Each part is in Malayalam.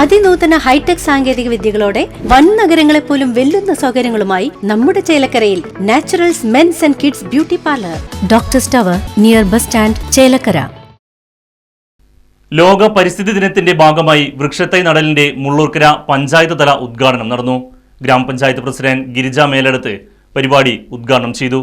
അതിനൂതന ഹൈടെക് സാങ്കേതിക വിദ്യകളോടെ വൻ നഗരങ്ങളെ പോലും വെല്ലുന്ന സൗകര്യങ്ങളുമായി നമ്മുടെ ചേലക്കരയിൽ Naturals men's and kids beauty parlour. Doctor സ്റ്റവർ near bus stand Chelakkara. ലോക പരിസ്ഥിതി ദിനത്തിന്റെ ഭാഗമായി വൃക്ഷത്തൈ നടലിന്റെ മുള്ളൂർക്കര പഞ്ചായത്ത് തല ഉദ്ഘാടനം നടന്നു. ഗ്രാമപഞ്ചായത്ത് പ്രസിഡന്റ് ഗിരിജ മേലെടുത്ത് പരിപാടി ഉദ്ഘാടനം ചെയ്തു.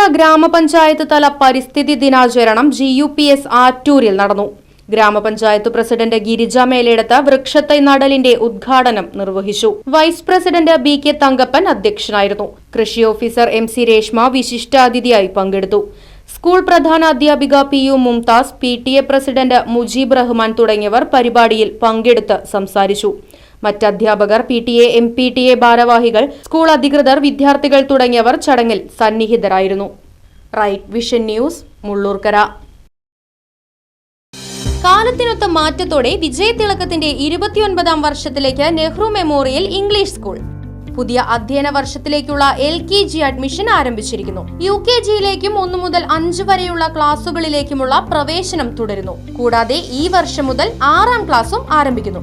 മുള്ളൂർക്കര ഗ്രാമപഞ്ചായത്ത് തല പരിസ്ഥിതി ദിനാചരണം ജി യു പി എസ് ആറ്റൂരിൽ നടന്നു. ഗ്രാമപഞ്ചായത്ത് പ്രസിഡന്റ് ഗിരിജ മേലെടുത്ത വൃക്ഷത്തൈ നടലിന്റെ ഉദ്ഘാടനം നിർവഹിച്ചു. Vice president B K Thankappan അധ്യക്ഷനായിരുന്നു. കൃഷി ഓഫീസർ എം സി രേഷ്മ വിശിഷ്ടാതിഥിയായി പങ്കെടുത്തു. സ്കൂൾ പ്രധാന അധ്യാപിക P U Mumtaz P T A president Mujeeb Rahman തുടങ്ങിയവർ പരിപാടിയിൽ പങ്കെടുത്ത് സംസാരിച്ചു. മറ്റ് അധ്യാപകർ P T A M P T A ഭാരവാഹികൾ സ്കൂൾ അധികൃതർ വിദ്യാർത്ഥികൾ തുടങ്ങിയവർ ചടങ്ങിൽ സന്നിഹിതരായിരുന്നു. Right vision news Mullurkara. കാലത്തിനൊത്ത മാറ്റത്തോടെ വിജയതിളക്കത്തിന്റെ ഇരുപത്തിയൊൻപതാം വർഷത്തിലേക്ക് നെഹ്റു മെമ്മോറിയൽ ഇംഗ്ലീഷ് സ്കൂൾ. പുതിയ അധ്യയന വർഷത്തിലേക്കുള്ള എൽ കെ ജി അഡ്മിഷൻ ആരംഭിച്ചിരിക്കുന്നു. യു കെ ജിയിലേക്കും ഒന്നു മുതൽ അഞ്ച് വരെയുള്ള ക്ലാസുകളിലേക്കുമുള്ള പ്രവേശനം തുടരുന്നു. കൂടാതെ ഈ വർഷം മുതൽ ആറാം ക്ലാസും ആരംഭിക്കുന്നു.